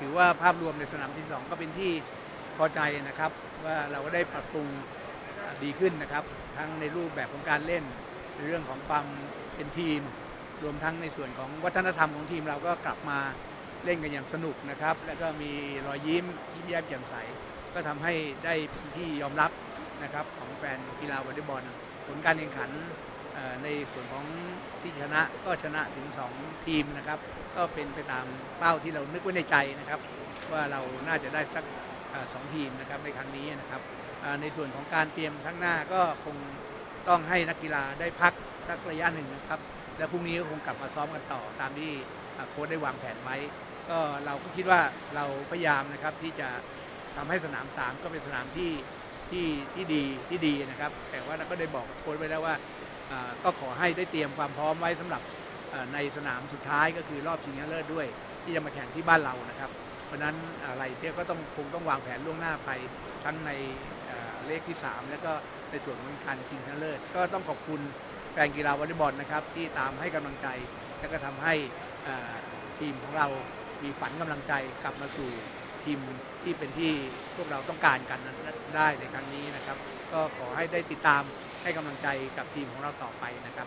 ถือว่าภาพรวมในสนามที่สองก็เป็นที่พอใจนะครับ ว่าเราก็ได้ปรับปรุงดีขึ้นนะครับ ทั้งในรูปแบบของการเล่นในเรื่องของความเป็นทีม รวมทั้งในส่วนของวัฒนธรรมของทีมเราก็กลับมาเล่นกันอย่างสนุกนะครับ แล้วก็มีรอยยิ้มยิ้มแย้มแจ่มใส ก็ทำให้ได้ที่ยอมรับนะครับของแฟนกีฬาวอลเลย์บอลผลการแข่งขัน ในส่วนของที่ชนะก็ชนะถึง 2 ทีมนะครับ ก็เป็นไปตามเป้าที่เรานึกไว้ในใจนะครับ ว่าเราน่าจะได้สักสองทีมนะครับในครั้งนี้นะครับในส่วนของการเตรียมข้างหน้าก็คงต้องให้นักกีฬาได้พักสักระยะหนึ่งนะครับ แล้วพรุ่งนี้ก็คงกลับมาซ้อมกันต่อตามที่โค้ชได้วางแผนไว้ ก็เราก็คิดว่าเราพยายามนะครับที่จะทำให้สนาม 3 ก็เป็นสนามที่ที่ที่ดีที่ดีนะครับ แต่ว่าเราก็ได้บอกโค้ชไว้แล้วว่า ก็ขอให้ได้เตรียมความพร้อมไว้สำหรับในสนามสุดท้ายก็คือรอบชิงชนะเลิศด้วย ที่จะมาแข่งที่บ้านเรานะครับ เพราะนั้นอะไรเที่ยก็ต้องคงต้องวางแผนล่วงหน้าไปทั้งในเลขที่ 3 แล้วก็ในส่วนของการชิงชนะเลิศก็ต้องขอบคุณแฟนกีฬาวอลเลย์บอลนะครับที่ตามให้กำลังใจ แล้วก็ทำให้ทีมของเรามีขวัญกำลังใจกลับมาสู่ทีมที่เป็นที่พวกเราต้องการกันนั้นได้ในครั้งนี้นะครับ ก็ขอให้ได้ติดตาม ให้กำลังใจกับทีมของเราต่อไปนะครับ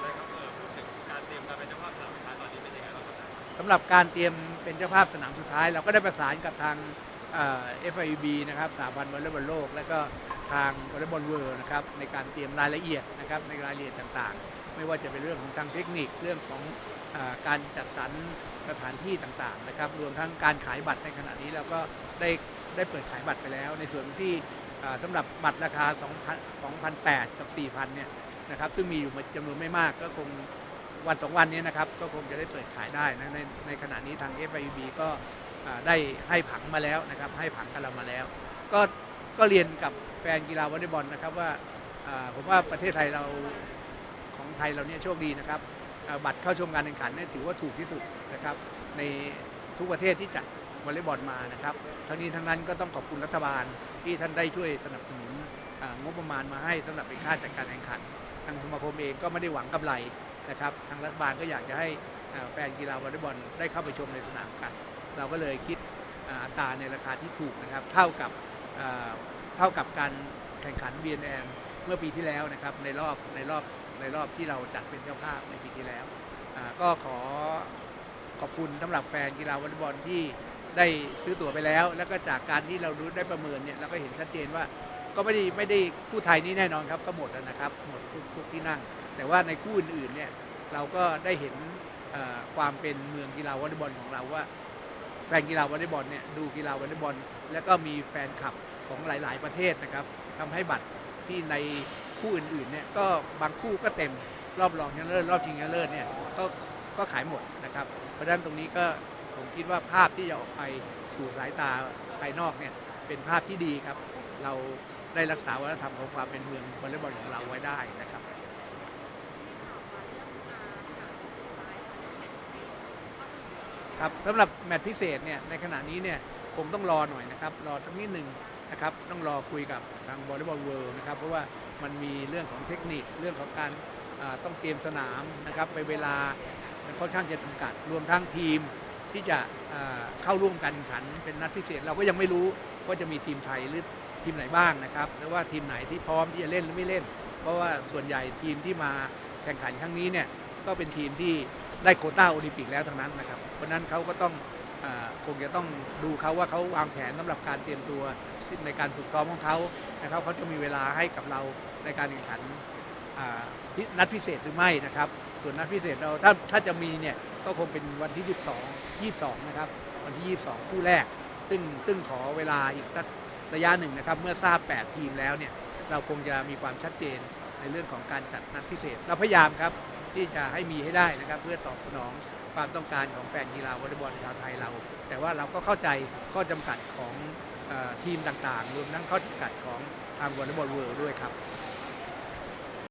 ได้ครับเอ่อพูดถึงการเตรียมการเป็นเจ้าภาพสนามสุดท้ายตอนนี้เป็นยังไงบ้างครับสำหรับการเตรียมเป็นเจ้าภาพสนามสุดท้าย เราก็ได้ประสานกับทางเอ่อ FIB นะครับสาพันธ์วอลเลย์บอลโลก และก็ทางวอลเลย์บอลเวิลด์นะครับในการเตรียมรายละเอียดนะครับในรายละเอียดต่างๆ ไม่ว่าจะเป็นเรื่องของทางเทคนิคเรื่องของเออการจัดสรรสถานที่ต่างๆนะครับรวมทั้งการขายบัตรในขณะนี้เราก็ได้ได้เปิดขายบัตรไปแล้ว ในส่วนที่เอ่อ สำหรับบัตรราคา 2,000 2,800 กับ 4,000 เนี่ยนะครับซึ่งมีอยู่จำนวนไม่มากก็คงวันสองวันนี้นะครับก็คงจะได้เปิดขายได้นะในในขณะนี้ทาง FIB ก็ได้ให้ผังมาแล้วนะครับให้ผังกับเรามาแล้ว ก็ก็เรียนกับแฟนกีฬาวอลเลย์บอลนะครับว่าผมว่าประเทศไทยเราของไทยเราเนี่ยโชคดีนะครับบัตรเข้าชมการแข่งขันเนี่ยถือว่าถูกที่สุดนะครับในทุกประเทศที่จัดวอลเลย์บอลมานะครับทั้งนี้ทั้งนั้นก็ต้องขอบคุณรัฐบาลที่ท่านได้ช่วยสนับสนุนอ่างบประมาณมาให้สำหรับเป็นค่าจัดการแข่งขัน ทางสมาคมเองก็ไม่ได้หวังกำไรนะครับ ทางรัฐบาลก็อยากจะให้แฟนกีฬาวอลเลย์บอลได้เข้าไปชมในสนามกัน เราก็เลยคิดอัตราในราคาที่ถูกนะครับ เท่ากับเท่ากับการแข่งขัน BNN เมื่อปีที่แล้วนะครับในรอบในรอบในรอบที่เราจัดเป็นเจ้าภาพในปีที่แล้ว ก็ขอขอบคุณสำหรับแฟนกีฬาวอลเลย์บอลที่ ได้ซื้อตั๋วไปแล้ว แล้วก็จากการที่เรารู้ได้ประเมินเนี่ยเราก็เห็นชัดเจนว่าก็ไม่ได้ไม่ได้คู่ไทยนี่แน่นอนครับก็หมดแล้วนะครับหมดทุกทุกที่นั่ง แต่ว่าในคู่อื่นๆเนี่ยเราก็ได้เห็นความเป็นเมืองกีฬาวอลเลย์บอลของเราว่า แฟนกีฬาวอลเลย์บอลเนี่ยดูกีฬาวอลเลย์บอล แล้วก็มีแฟนคลับของหลาย ๆ ประเทศนะครับทำให้บัตรที่ในคู่อื่นๆเนี่ยก็บางคู่ก็เต็มรอบรองชนะเลิศรอบชิงชนะเลิศเนี่ยก็ก็ขายหมดนะครับ เพราะฉะนั้นตรงนี้ก็ ผมคิดว่าภาพที่จะออกไปสู่สายตาภายนอกเนี่ยเป็นภาพที่ดีครับ เราได้รักษาวัฒนธรรมของความเป็นเมืองวอลเลย์บอลของเราไว้ได้นะครับครับสำหรับแมตช์พิเศษเนี่ยในขณะนี้เนี่ยคงต้องรอหน่อยนะครับ รอสักนิดหนึ่งนะครับ ต้องรอคุยกับทางบอลเลย์บอลเวิลด์นะครับ เพราะว่ามันมีเรื่องของเทคนิคเรื่องของการต้องเตรียมสนามนะครับไปเวลามันค่อนข้างจะจำกัดรวมทั้งทีม ที่จะเข้าร่วมการแข่งขันเป็นนัดพิเศษ เราก็ยังไม่รู้ว่าจะมีทีมไทยหรือทีมไหนบ้างนะครับหรือว่าทีมไหนที่พร้อมที่จะเล่นหรือไม่เล่น เพราะว่าส่วนใหญ่ทีมที่มาแข่งขันครั้งนี้เนี่ยก็เป็นทีมที่ได้โคต้าโอลิมปิกแล้วทั้งนั้นนะครับเพราะนั้นเขาก็ต้องอคงจะต้องดูเขาว่าเขาวางแผนสำหรับการเตรียมตัวในการฝึกซ้อมของเขานะครับเขาจะมีเวลาให้กับเราในการแข่งขันนัดพิเศษหรือไม่นะครับ ส่วนนัดพิเศษเราถ้าถ้าจะมีเนี่ย ก็คงเป็นวันที่ 12 22 นะครับ วันที่ 22 คู่แรก ซึ่งซึ่งขอเวลาอีกสักระยะหนึ่งนะครับ เมื่อทราบ 8 ทีมแล้วเนี่ย เราคงจะมีความชัดเจนในเรื่องของการจัดนัดพิเศษ เราพยายามครับที่จะให้มีให้ได้นะครับ เพื่อตอบสนองความต้องการของแฟนกีฬาวอลเลย์บอลชาวไทยเรา แต่ว่าเราก็เข้าใจข้อจำกัดของอทีมต่างๆ รวมทั้งข้อจำกัดของทางวอลเลย์บอลเวิลด์ด้วยครับ